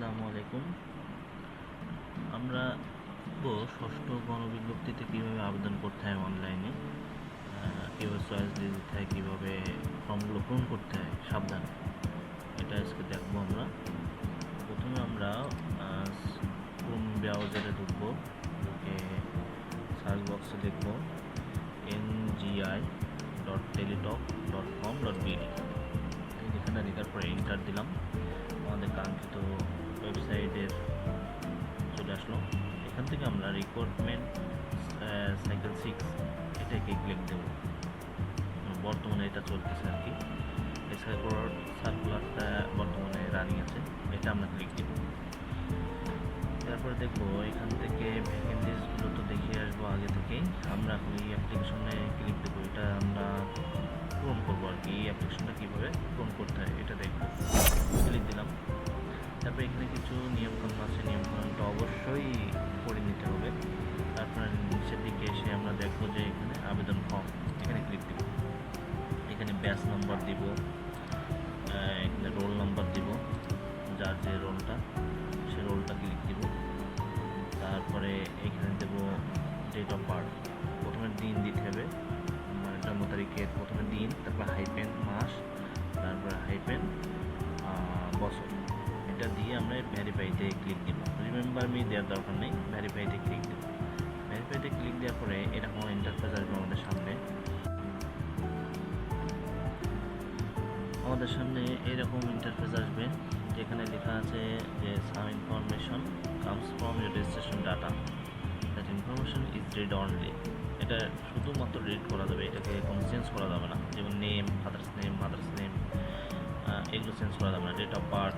আসসালামু আলাইকুম। আমরা ষষ্ঠ গণবিজ্ঞপ্তিতে কীভাবে আবেদন করতে হয় অনলাইনে কীভাবে চয়েস দিয়ে দিতে হয়, কীভাবে ফর্মগুলো পূরণ করতে হয়, সাবধান। এটা আজকে দেখব আমরা। প্রথমে আমরা কোন ব্রাউজারে ঢুকবো ঢুকে সার্চ বক্সে লিখব NGI dot Teletalk dot com dot BD এখানে লেখার পরে এন্টার দিলাম, আমাদের কাঙ্ক্ষিত ওয়েবসাইটের চলে আসলো। এখান থেকে আমরা রিক্রুটমেন্ট সাইকেল সিক্স এটাকে ক্লিক দেবো। বর্তমানে এটা চলতেছে আর কি। সার্কুলার সার্কুলারটা বর্তমানে রানিং আছে। এটা আমরা ক্লিক দেবো। তারপরে দেখব এখান থেকে ভ্যাকেন্সিসগুলো তো দেখে আসব আগে থেকেই। আমরা এখন এই অ্যাপ্লিকেশনে ক্লিক দেবো। এটা আমরা পূরণ করব আর কি। এই অ্যাপ্লিকেশনটা কীভাবে পূরণ করতে হয়, এটা দেখব। ক্লিক দিলাম। তারপরে এখানে কিছু নিয়মকানুন আছে, নিয়মকানুনটা অবশ্যই করে নিতে হবে। তারপরে নিচের দিকে এসে আমরা দেখব যে এখানে আবেদন ফর্ম এখানে ক্লিক দিব। এখানে ব্যাচ নম্বর দিব। দেওয়ার দরকার নেই ভ্যারিফাইতে ক্লিক দেব। ভ্যারিফাইতে ক্লিক দেওয়ার পরে এরকম ইন্টারফেস আসবে আমাদের সামনে। আমাদের সামনে এরকম ইন্টারফেস আসবে, যেখানে লেখা আছে যে some information comes from your registration data that information is read only এটা শুধুমাত্র রিড করা যাবে, এটাকে কোনো চেঞ্জ করা যাবে না। যেমন name father's name mother's name এগুলো চেঞ্জ করা যাবে না। ডেট অফ বার্থ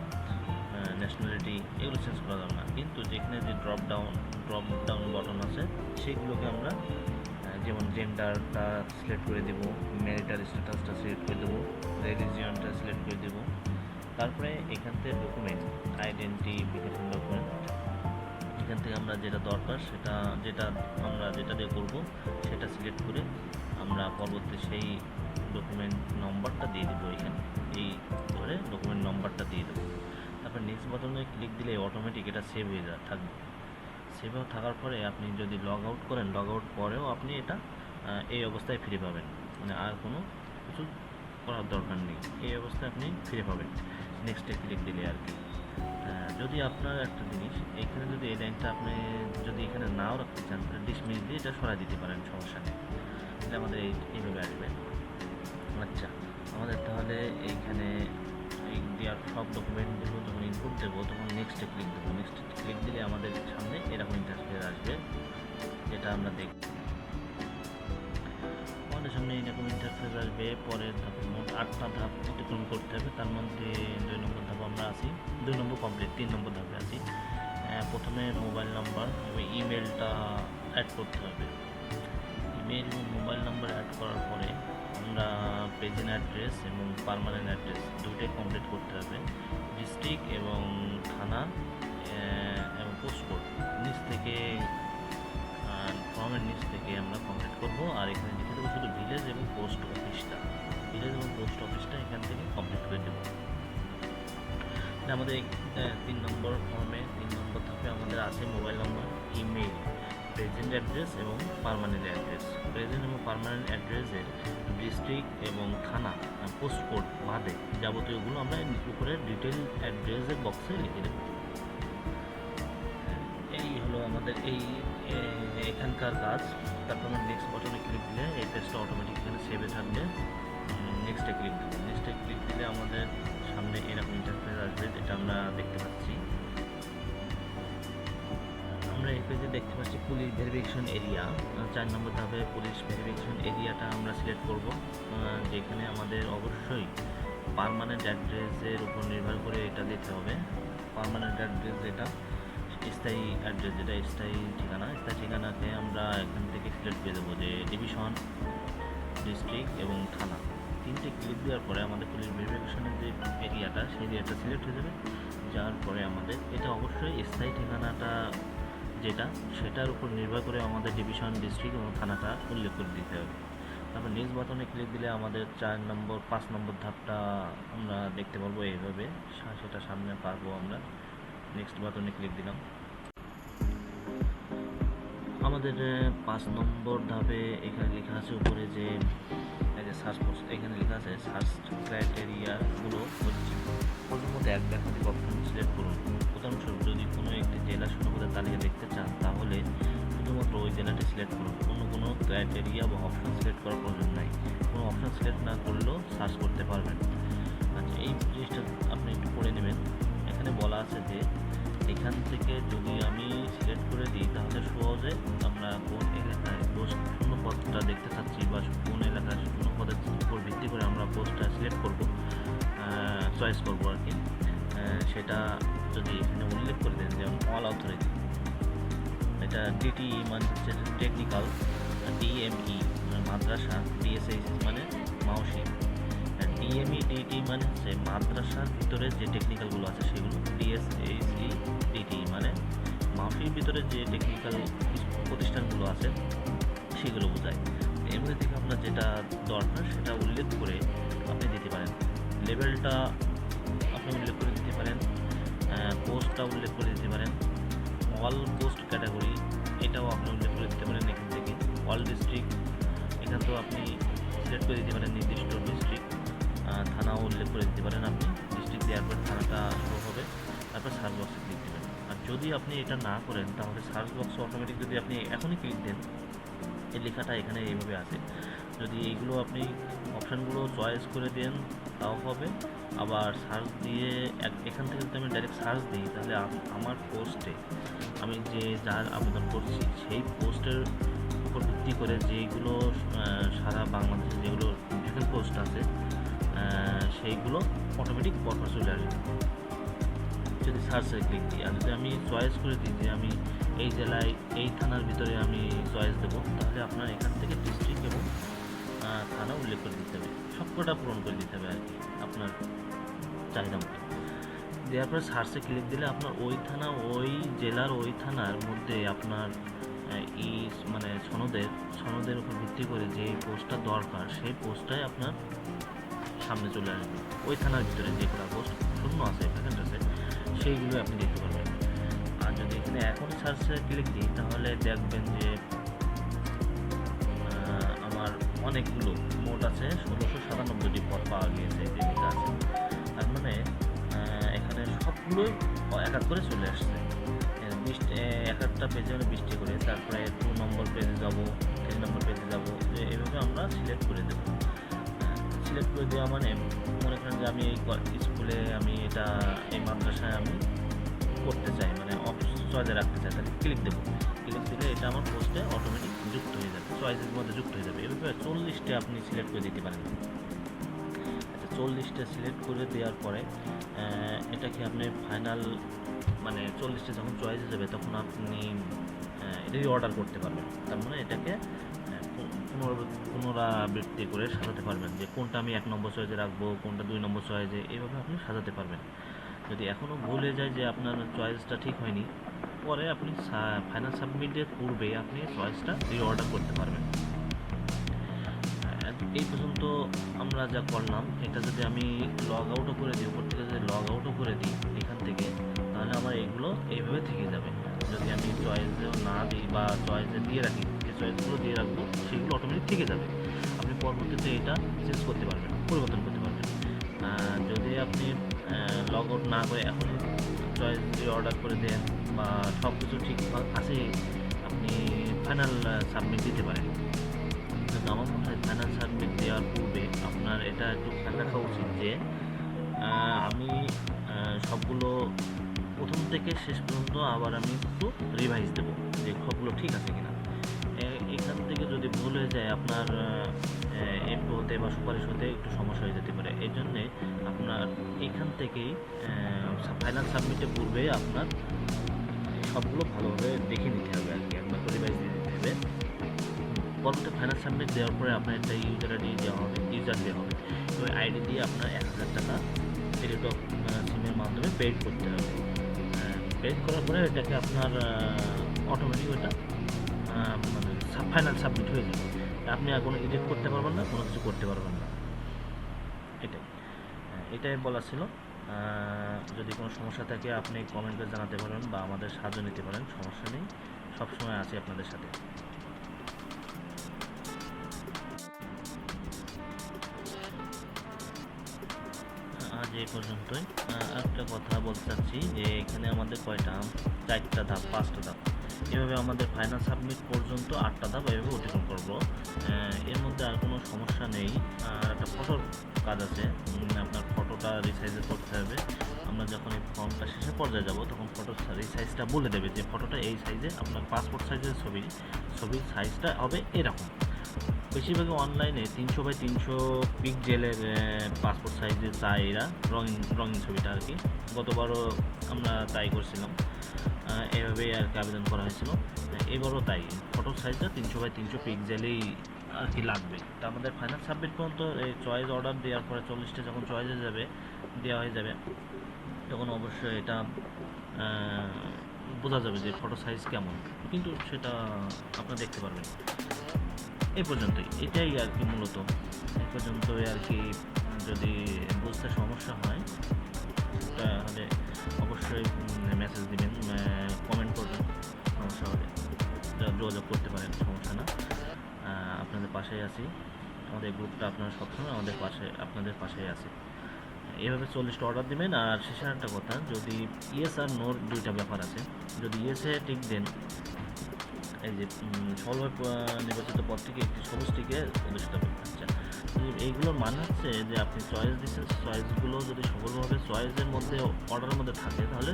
ন্যাশনালিটি এগুলো চেঞ্জ করা যাবে না। কিন্তু যেখানে যে drop down drop down button আছে, সেগুলোকে আমরা যেমন জেন্ডারটা সিলেক্ট করে দেবো ম্যারিটাল স্ট্যাটাসটা সিলেক্ট করে দেবো রিলিজিয়নটা সিলেক্ট করে দেবো, তারপরে এখান থেকে ডকুমেন্ট আইডেন্টিফিকেশন ডকুমেন্ট এখান থেকে আমরা যেটা দরকার সেটা, যেটা আমরা, যেটা দিয়ে করব, সেটা সিলেক্ট করে আমরা পরবর্তী সেই ডকুমেন্ট নম্বরটা দিয়ে দেবো এখানে। এই ধরে ডকুমেন্ট নম্বরটা দিয়ে বাটনে ক্লিক দিলে অটোমেটিক এটা সেভ হয়ে যা থাকবে। সেভ থাকার পরে আপনি যদি লগ আউট করেন লগ আউট পরেও আপনি এটা এই অবস্থায় ফিরে পাবেন। মানে আর কোনো কিছু করার দরকার নেই। এই অবস্থায় আপনি ফিরে পাবেন। নেক্সটে ক্লিক দিলে আর কি। যদি আপনার একটা জিনিস, এখানে যদি এই লাইনটা আপনি যদি এখানে নাও রাখতে চান, তাহলে ডিসমিস দিয়ে এটা সরাই দিতে পারেন, সমস্যা নেই। তাহলে আমাদের এই, এইভাবে আসবে। আচ্ছা আমাদের তাহলে এইখানে এই দেওয়ার সব ডকুমেন্টগুলো ইনপুট দেবো, তখন নেক্সটে ক্লিক দেবো। নেক্সট ক্লিক দিলে আমাদের সামনে এরকম ইন্টারফেস আসবে, যেটা আমরা দেখব আমাদের সামনে এরকম ইন্টারফেস আসবে ধাপে মোট আটটা ধাপ অতিক্রম করতে হবে, তার মধ্যে দুই নম্বর ধাপ আমরা আছি, দুই নম্বর কমপ্লিট তিন নম্বর ধাপে আছি। প্রথমে মোবাইল নাম্বার এবং ইমেলটা অ্যাড করতে হবে। ইমেল এবং মোবাইল নাম্বার অ্যাড করার পরে আমরা প্রেজেন্ট অ্যাড্রেস এবং পার্মানেন্ট অ্যাড্রেস দুটোই কমপ্লিট করতে হবে। ডিস্ট্রিক্ট এবং থানা এবং পোস্টকোড নিচ থেকে ফর্মের নিচ থেকে আমরা কমপ্লিট করব। আর এখানে লিখে দেবো শুধু ভিলেজ এবং পোস্ট অফিসটা ভিলেজ এবং পোস্ট অফিসটা এখান থেকে কমপ্লিট করে দেবো। আমাদের তিন নম্বর ফর্মে তিন নম্বর ধাপে আমাদের আছে mobile number email present address এবং পার্মানেন্ট অ্যাড্রেস। প্রেজেন্ট এবং পার্মানেন্ট অ্যাড্রেসের ডিস্ট্রিক্ট এবং থানা পোস্ট কোড বাদে যাবতীয়গুলো আমরা উপরে ডিটেল অ্যাড্রেসের বক্সে লিখে দেবো। এই হলো আমাদের এই এখানকার কাজ। তারপর আমরা নেক্সট বটনে ক্লিক দিলে এই পেজটা অটোমেটিক এখানে সেভে থাকবে। নেক্সটে ক্লিক দেবো নেক্সটে ক্লিক দিলে আমাদের সামনে এরকম ইন্টারফেস আসবে যেটা আমরা দেখতে পাচ্ছি। আমরা এই পেজে দেখতে পাচ্ছি পুলিশ ভেরিফিকেশন এরিয়া। চার নম্বর ধাপে পুলিশ ভেরিফিকেশন এরিয়াটা আমরা সিলেক্ট করব। যেখানে আমাদের অবশ্যই পার্মানেন্ট অ্যাড্রেসের উপর নির্ভর করে এটা দিতে হবে। পারমানেন্ট অ্যাড্রেস যেটা, স্থায়ী অ্যাড্রেস যেটা, স্থায়ী ঠিকানা। স্থায়ী ঠিকানাকে আমরা এখান থেকে সিলেক্ট করে দেবো যে ডিভিশন ডিস্ট্রিক্ট এবং থানা। তিনটে ক্লিক দেওয়ার পরে আমাদের পুলিশ ভেরিফিকেশনের যে এরিয়াটা, সেই এরিয়াটা সিলেক্ট হয়ে যাবে। যাওয়ার পরে আমাদের, এটা অবশ্যই স্থায়ী ঠিকানাটা সেটার উপর নির্ভর করে আমাদের ডিভিশন ডিস্ট্রিক্ট এবং থানাটা উল্লেখ করে দিতে হবে। তারপর নেক্সট বাটনে ক্লিক দিলে আমাদের চার নম্বর, পাঁচ নম্বর ধাপটা আমরা দেখতে পারব এইভাবে। সেটা সামনে পারব আমরা। নেক্সট বাটনে ক্লিক দিলাম। আমাদের পাঁচ নম্বর ধাপে এখানে লেখা আছে উপরে যে সার্চ এখানে লেখা আছে সার্চ ক্রাইটেরিয়াগুলো মধ্যে এক একাধিক অপশন সিলেক্ট করুন। উদাহরণস্বরূপ, যদি কোনো একটি জেলা সনদের তালিকা দেখতে চান, তাহলে শুধুমাত্র ওই জেলাটি সিলেক্ট করুন। কোনো কোনো ক্রাইটেরিয়া বা অপশন সিলেক্ট করার প্রয়োজন নাই। কোনো অপশন সিলেক্ট না করলেও সার্চ করতে পারবেন। আচ্ছা এই জিনিসটা আপনি একটু পড়ে নেবেন। এখানে বলা আছে যে এখান থেকে যদি আমি সিলেক্ট করে দিই, তাহলে সহজে আমরা কোন এলাকায় পোস্ট শূন্য পদটা দেখতে পাচ্ছি বা কোন এলাকায় শূন্য পদের উপর ভিত্তি করে আমরা পোস্টটা সিলেক্ট করব চয়েস করব আর কি। সেটা যদি এখানে উল্লেখ করে দেন, যেমন অল অথরিটি এটা ডিটি মানে হচ্ছে টেকনিক্যাল ডিএমই মাদ্রাসা ডিএসএইচ মানে মাওসি ডিএমই ডিটি মানে হচ্ছে মাদ্রাসার ভিতরে যে টেকনিক্যালগুলো আছে সেগুলো ডিএসএইচই ডিটি মানে মাফির ভিতরে যে টেকনিক্যাল প্রতিষ্ঠানগুলো আছে সেগুলো বোঝায়। মধ্যে থেকে আপনার যেটা দরকার সেটা উল্লেখ করে আপনি দিতে পারেন। লেভেলটা আপনি উল্লেখ করে দিতে পারেন পোস্টটা উল্লেখ করে দিতে পারেন অল পোস্ট ক্যাটাগরি এটাও আপনি উল্লেখ করে দিতে পারেন এখান থেকে। অল ডিস্ট্রিক্ট এখান তো আপনি সিলেক্ট করে দিতে পারেন নির্দিষ্ট ডিস্ট্রিক্ট থানাও উল্লেখ করে দিতে পারেন আপনি ডিস্ট্রিক্ট দেওয়ার পর থানাটা শো হবে, তারপর সার্চ বক্সে ক্লিক দেবেন। আর যদি আপনি এটা না করেন, তাহলে সার্চ বক্সে অটোমেটিক যদি আপনি এখনই ক্লিক দেন, এই লেখাটা এখানে এইভাবে আছে। যদি এইগুলো আপনি অপশানগুলো চয়েস করে দেন, তাও হবে। আবার সার্চ দিয়ে এখান থেকে যদি আমি ডাইরেক্ট সার্চ দিই, তাহলে আমার পোস্টে আমি যে যার আবেদন করছি, সেই পোস্টের উপর ভিত্তি করে যেইগুলো সারা বাংলাদেশে যেগুলো পোস্ট আছে সেইগুলো অটোমেটিক পরপর চলে আসবে যদি সার্চে ক্লিক দিই, আর যদি আমি চয়েস করে দিই যে আমি এই জেলায়, এই থানার ভিতরে আমি চয়েস দেবো, তাহলে আপনার এখান থেকে ডিস্ট্রিক্ট এবং থানা উল্লেখ করে দিতে হবে। সবকটা পূরণ করে দিতে হবে আর কি, আপনার চাহিদা মতো। দেওয়ার পরে সার্চে ক্লিক দিলে আপনার ওই থানা, ওই জেলার, ওই থানার মধ্যে আপনার ই মানে সনদের সনদের উপর ভিত্তি করে যে পোস্টটা দরকার, সেই পোস্টটাই আপনার সামনে চলে আসবে। ওই থানার ভিতরে যে কটা পোস্ট শূন্য আছে ভ্যাকেন্ট আছে সেইগুলো আপনি দেখতে পারবেন। আর যদি এখানে এখনই সার্চে ক্লিক দিই তাহলে দেখবেন যে আমার অনেকগুলো মোট আছে ষোলোশো সাতানব্বইটি পদ পাওয়া গিয়েছে আছে। তার মানে এখানে সবগুলোই এক এক করে চলে আসছে। আহ, এক একটা পেজে হলে বিশটি করে। তারপরে দু নম্বর পেজে যাব তিন নম্বর পেজে যাব এভাবে আমরা সিলেক্ট করে দেবো। সিলেক্ট করে দেওয়া মানে মনে করেন যে আমি এই স্কুলে আমি এটা, এই মাদ্রাসায় আমি করতে চাই মানে চয়েসে রাখতে চাই, তাহলে ক্লিক দেবো। ক্লিক দিলে এটা আমার পোস্টে অটোমেটিক যুক্ত হয়ে যাবে চয়েসের মধ্যে যুক্ত হয়ে যাবে। এভাবে চল্লিশটা আপনি সিলেক্ট করে দিতে পারেন। আচ্ছা চল্লিশটা সিলেক্ট করে দেওয়ার পরে এটাকে আপনি ফাইনাল মানে চল্লিশটা যখন চয়েসে যাবে, তখন আপনি এটাই অর্ডার করতে পারবেন। তার মানে এটাকে পুনরাবৃত্তি করে সাজাতে পারবেন যে কোনটা আমি এক নম্বর চয়েসে রাখব, কোনটা দুই নম্বর চয়েসে এইভাবে আপনি সাজাতে পারবেন। যদি এখনও ভুল হয়ে যায় যে আপনার চয়েসটা ঠিক হয়নি, পরে আপনি ফাইনাল সাবমিটের পূর্বে আপনি চয়েসটা রিঅর্ডার করতে পারবেন। এই পর্যন্ত আমরা যা করলাম, এটা যদি আমি লগ আউটও করে দিই, উপর থেকে যদি লগ আউটও করে দিই এখান থেকে, তাহলে আমার এগুলো এইভাবে থেকে যাবে। যদি আমি চয়েসেও না দিই বা চয়েসে দিয়ে রাখি যে চয়েসগুলো দিয়ে রাখব, সেগুলো অটোমেটিক থেকে যাবে। আপনি পরবর্তীতে এটা চেঞ্জ করতে পারবেন পরিবর্তন করতে পারবেন যদি আপনি লগ আউট না করে এখনই চয়েস দিয়ে অর্ডার করে দেন বা সব কিছু ঠিক আছে, আপনি ফাইনাল সাবমিট দিতে পারেন। কিন্তু আমার মনে হয় ফাইনাল সাবমিট দেওয়ার পূর্বে আপনার এটা একটু খেয়াল রাখা উচিত যে আমি সবগুলো প্রথম থেকে শেষ পর্যন্ত আবার আমি একটু রিভাইজ দেবো যে সবগুলো ঠিক আছে কিনা। এখান থেকে যদি ভুল হয়ে যায় আপনার এমপি হতে বা সুপারিশ হতে একটু সমস্যা হয়ে যেতে পারে। এই জন্যে আপনার এখান থেকেই ফাইনাল সাবমিটের পূর্বে আপনার সবগুলো ভালোভাবে দেখে নিতে হবে আর কি করে রিভাইজ দিয়ে দিতে হবে। পরবর্তী ফাইনাল সাবমিট দেওয়ার পরে আপনার একটা ইউজার আইডি দেওয়া হবে ইউজার দেওয়া হবে। ওই আইডি দিয়ে আপনার এক হাজার টাকা টেলিটক সিমের মাধ্যমে পেড করতে হবে। পেড করার পরে এটাকে আপনার অটোমেটিক ওটা মানে ফাইনাল সাবমিট হয়ে যাবে। আপনি আর কোনো এডিট করতে পারবেন না, কোনো কিছু করতে পারবেন না। এটাই। এটাই বলা ছিল। যদি কোনো সমস্যা থাকে, আপনি কমেন্ট করে জানাতে পারেন বা আমাদের সাহায্য নিতে পারেন, সমস্যা নেই। সবসময় আছি আপনাদের সাথে। আজ এই পর্যন্তই। একটা কথা বলতে চাচ্ছি যে, এখানে আমাদের কয়টা চারটা ধাপ, পাঁচটা ধাপ। এভাবে আমাদের ফাইনাল সাবমিট পর্যন্ত আটটা ধাপ এভাবে অতিক্রম করব? এর মধ্যে আর কোনো সমস্যা নেই। আর একটা ফটোর কাজ আছে। আপনার ফটোটা রিসাইজে করতে হবে। আমরা যখন এই ফর্মটা শেষে পর্যায়ে যাব, তখন ফটো রিসাইজটা বলে দেবে যে ফটোটা এই সাইজে আপনার পাসপোর্ট সাইজের ছবি। ছবির সাইজটা হবে এরকম। বেশিরভাগই অনলাইনে তিনশো বাই তিনশো পিক পিকজেলের পাসপোর্ট সাইজে চায় এরা, রঙিন রঙিন ছবিটা আর কি। গতবারও আমরা তাই করছিলাম। এভাবেই আর কি আবেদন করা হয়েছিল। এবারও তাই। ফটো সাইজটা তিনশো বাই তিনশো পিকজেলেই আর কি লাগবে। তা আমাদের ফাইনাল সাবমিট পর্যন্ত এই চয়েস অর্ডার দেওয়ার পরে চল্লিশটা যখন চয়েসে যাবে, দেওয়া হয়ে যাবে, তখন অবশ্যই এটা বোঝা যাবে যে ফটো সাইজ কেমন। কিন্তু সেটা আপনারা দেখতে পারবেন। এই পর্যন্তই। এটাই আর কি মূলত। এই পর্যন্তই আর কি যদি বুঝতে সমস্যা হয়, তাহলে অবশ্যই মেসেজ দিবেন কমেন্ট করবেন সমস্যা হলে যোগাযোগ করতে পারেন সমস্যা না। আপনাদের পাশেই আছি। আমাদের গ্রুপটা আপনারা সবসময় আমাদের পাশে আপনাদের পাশেই আছে। এভাবে চল্লিশটা অর্ডার দিবেন আর শেষে একটা কথা যদি ইয়েস আর নোর দুইটা ব্যাপার আছে যদি ইয়েসে টিক দেন এই যে উম, নির্বাচিত পদ থেকে একটি সবুজ টিকে হবে। আচ্ছা। এইগুলোর মানে হচ্ছে যে আপনি চয়েস দিচ্ছেন চয়েসগুলো যদি সফলভাবে চয়েসের মধ্যে অর্ডারের মধ্যে থাকে, তাহলে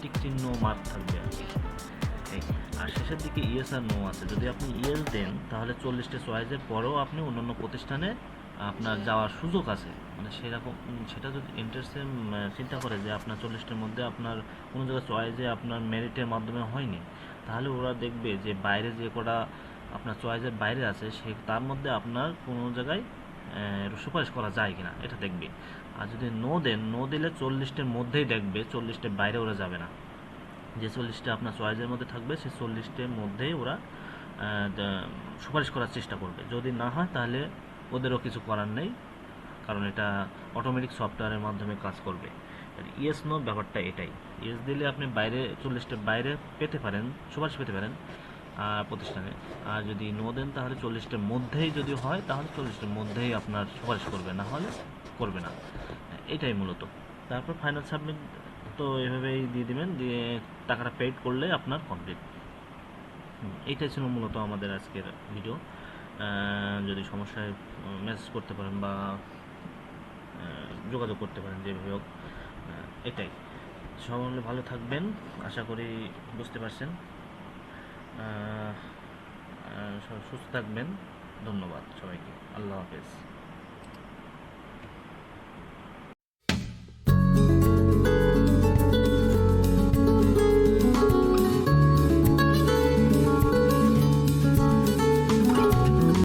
টিক চিহ্ন মার্ক থাকবে আর কি। আর শেষের দিকে ইয়েস আর নো আছে। যদি আপনি ইয়েস দেন, তাহলে চল্লিশটা চয়েসের পরেও আপনি অন্যান্য প্রতিষ্ঠানে আপনার যাওয়ার সুযোগ আছে। মানে সেরকম সেটা যদি ইন্টারেস্টে চিন্তা করে যে আপনার চল্লিশটার মধ্যে আপনার কোনো জায়গায় চয়েসে আপনার মেরিটের মাধ্যমে হয়নি, তাহলে ওরা দেখবে যে বাইরে যে কটা আপনার চয়েসের বাইরে আছে, সে তার মধ্যে আপনার কোনো জায়গায় সুপারিশ করা যায় কিনা, এটা দেখবে। আর যদি নো দেন নো দিলে চল্লিশটার মধ্যেই দেখবে, চল্লিশটার বাইরে ওরা যাবে না। যে চল্লিশটা আপনার চয়েসের মধ্যে থাকবে সেই চল্লিশটার মধ্যেই ওরা সুপারিশ করার চেষ্টা করবে। যদি না হয়, তাহলে ওদেরও কিছু করার নেই, কারণ এটা অটোমেটিক সফটওয়্যারের মাধ্যমে কাজ করবে। ইয়েস নো ব্যাপারটা এটাই। ইয়েস দিলে আপনি বাইরে, চল্লিশটার বাইরে পেতে পারেন, সুপারিশ পেতে পারেন। প্রতিষ্ঠানে। আর যদি নো দেন, তাহলে চল্লিশটার মধ্যেই যদি হয়, তাহলে চল্লিশটার মধ্যেই আপনার সুপারিশ করবে। না হলে করবে না। এটাই মূলত। তারপর ফাইনাল সাবমিট তো এভাবেই দিয়ে দিবেন, দিয়ে টাকাটা পেড করলে আপনার কমপ্লিট এইটাই ছিল মূলত আমাদের আজকের ভিডিও যদি সমস্যায় মেসেজ করতে পারেন বা যোগাযোগ করতে পারেন, যেভাবে হোক এটাই। সকলে ভালো থাকবেন। আশা করি বুঝতে পারছেন। সবাই সুস্থ থাকবেন। ধন্যবাদ সবাইকে। আল্লাহ হাফেজ।